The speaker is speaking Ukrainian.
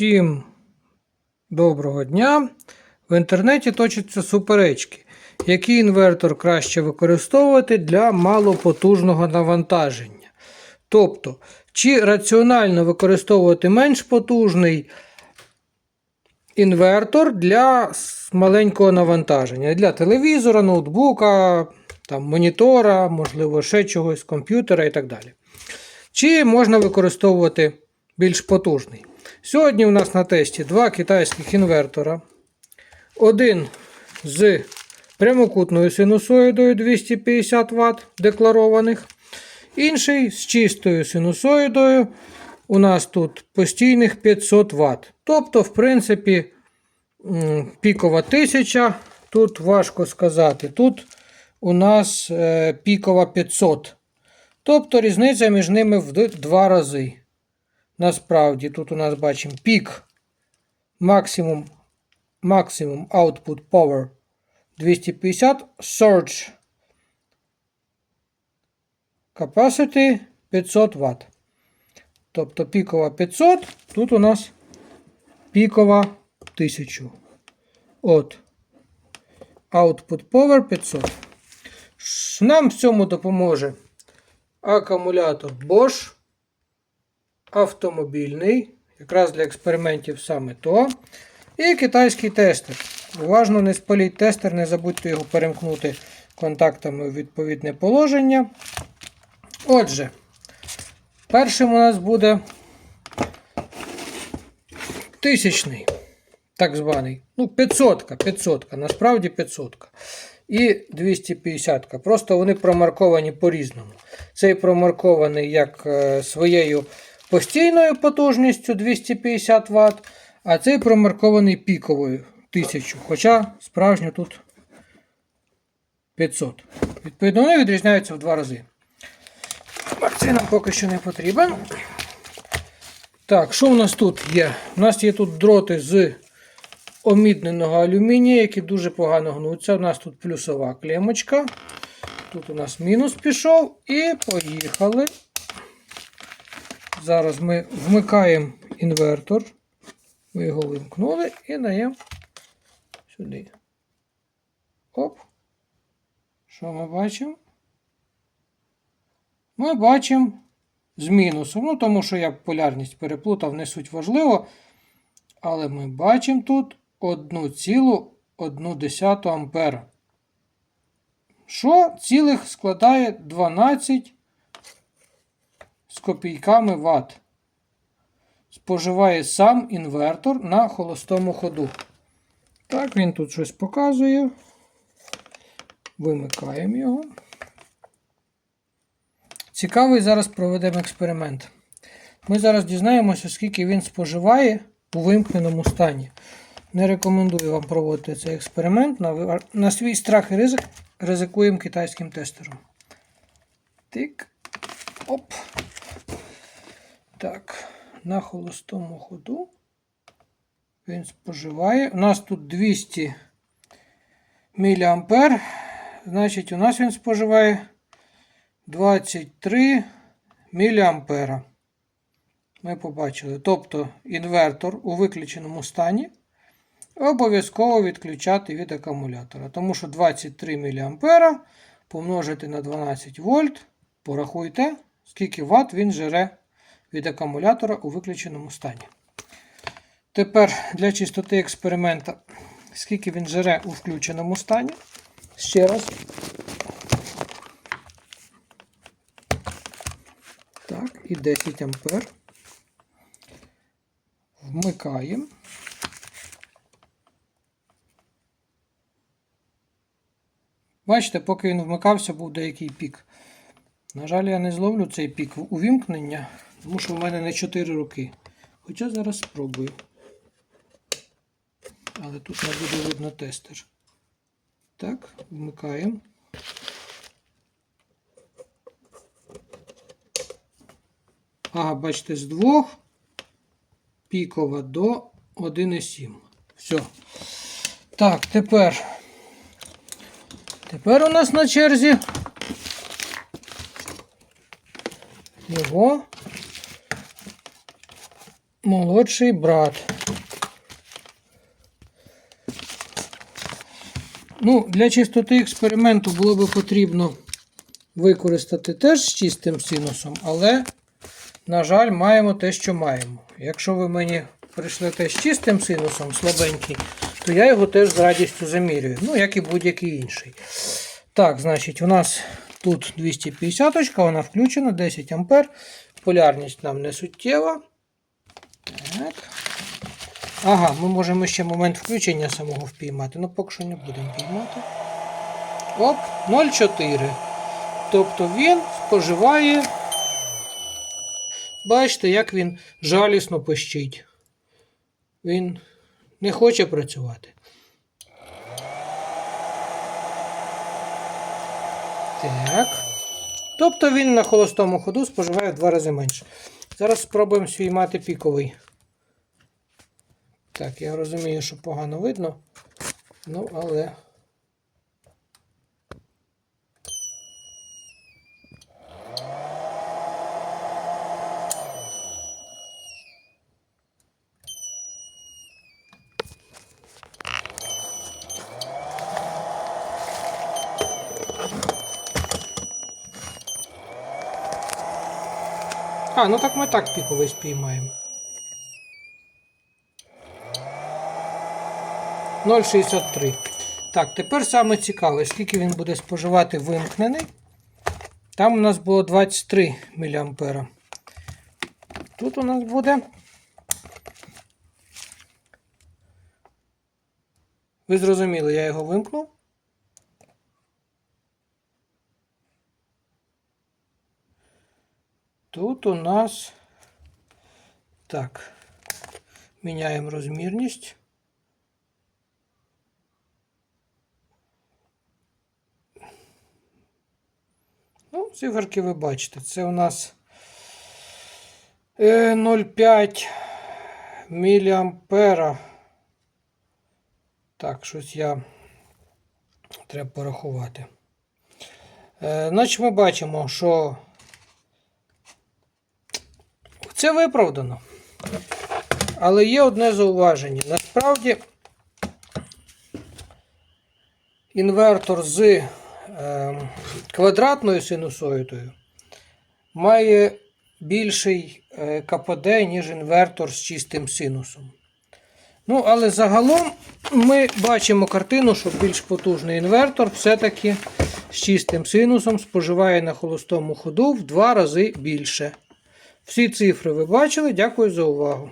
Всім доброго дня. В інтернеті точаться суперечки, який інвертор краще використовувати для малопотужного навантаження. Тобто, чи раціонально використовувати менш потужний інвертор для маленького навантаження, для телевізора, ноутбука, там, монітора, можливо, ще чогось, комп'ютера і так далі. Чи можна використовувати більш потужний? Сьогодні у нас на тесті два китайських інвертора. Один з прямокутною синусоїдою 250 Вт декларованих. Інший з чистою синусоїдою. У нас тут постійних 500 Вт. Тобто, в принципі, пікова 1000. Тут важко сказати. Тут у нас е, пікова 500. Тобто різниця між ними в два рази. Насправді, тут у нас бачимо пік максимум, максимум output power 250, surge capacity 500 Вт. Тобто пікова 500, тут у нас пікова 1000. От. Output power 500. Нам в цьому допоможе акумулятор Bosch автомобільний, якраз для експериментів саме то. І китайський тестер. Уважно не спаліть тестер, не забудьте його перемкнути контактами у відповідне положення. Отже, першим у нас буде тисячний, так званий. Ну, 500, 500, насправді 500. І 250. Просто вони промарковані по-різному. Цей промаркований як е, своєю постійною потужністю 250 Вт, а цей промаркований піковою 1000. Хоча справжньо тут 500. Відповідно, вони відрізняються в два рази. Це нам поки що не потрібен. Так, що у нас тут є? У нас є тут дроти з омідненого алюмінія, які дуже погано гнуться. У нас тут плюсова клемочка. Тут у нас мінус пішов. І поїхали. Зараз ми вмикаємо інвертор. Ми його вимкнули і даємо сюди. Оп. Що ми бачимо? Ми бачимо з мінусом. Ну, тому що я полярність переплутав, не суть важливо. Але ми бачимо тут 1,1 ампера. Що цілих складає 12 з копійками Вт. Споживає сам інвертор на холостому ходу. Так, він тут щось показує. Вимикаємо його. Цікавий зараз проведемо експеримент. Ми зараз дізнаємося, скільки він споживає у вимкненому стані. Не рекомендую вам проводити цей експеримент. На, на свій страх і ризик ризикуємо китайським тестером. Тик. Оп. Так, на холостому ходу він споживає. У нас тут 200 мА. Значить, у нас він споживає 23 мА. Ми побачили. Тобто інвертор у виключеному стані обов'язково відключати від акумулятора. Тому що 23 мА помножити на 12 вольт, порахуйте, скільки Вт він жере від акумулятора у виключеному стані. Тепер для чистоти експеримента, скільки він жере у включеному стані. Ще раз. Так, і 10 ампер. Вмикаємо. Бачите, поки він вмикався, був деякий пік. На жаль, я не зловлю цей пік увімкнення, тому що в мене не 4 роки. Хоча зараз спробую. Але тут не буде видно тестер. Так, вмикаємо. Ага, бачите, з 2 пікова до 1,7. Все. Так, тепер. Тепер у нас на черзі його молодший брат. Ну, для чистоти експерименту було би потрібно використати теж з чистим синусом, але, на жаль, маємо те, що маємо. Якщо ви мені прийшлете з чистим синусом, слабенький, то я його теж з радістю замірюю. Ну, як і будь-який інший. Так, значить, у нас тут 250, вона включена, 10 А. Полярність нам не суттєва. Так. Ага, ми можемо ще момент включення самого впіймати. Ну, поки що не будемо піймати. Оп, 0,4. Тобто він споживає. Бачите, як він жалісно пищить. Він не хоче працювати. Так. Тобто він на холостому ходу споживає в два рази менше. Зараз спробуємо свіймати піковий. Так, я розумію, що погано видно. Ну, але. А, ну так ми так піковий спіймаємо. 0,63. Так, тепер саме цікаве, скільки він буде споживати вимкнений. Там у нас було 23 мА. Тут у нас буде. Ви зрозуміли, я його вимкнув. Тут у нас. Так. Міняємо розмірність. Ну, циферки ви бачите. Це у нас е, 0,5 міліампера. Так, щось я треба порахувати. Е, Значить, ми бачимо, що це виправдано. Але є одне зауваження. Насправді інвертор з е, квадратною синусоїдою має більший е, КПД, ніж інвертор з чистим синусом. Ну, але загалом ми бачимо картину, що більш потужний інвертор все-таки з чистим синусом споживає на холостому ходу в два рази більше. Всі цифри ви бачили. Дякую за увагу.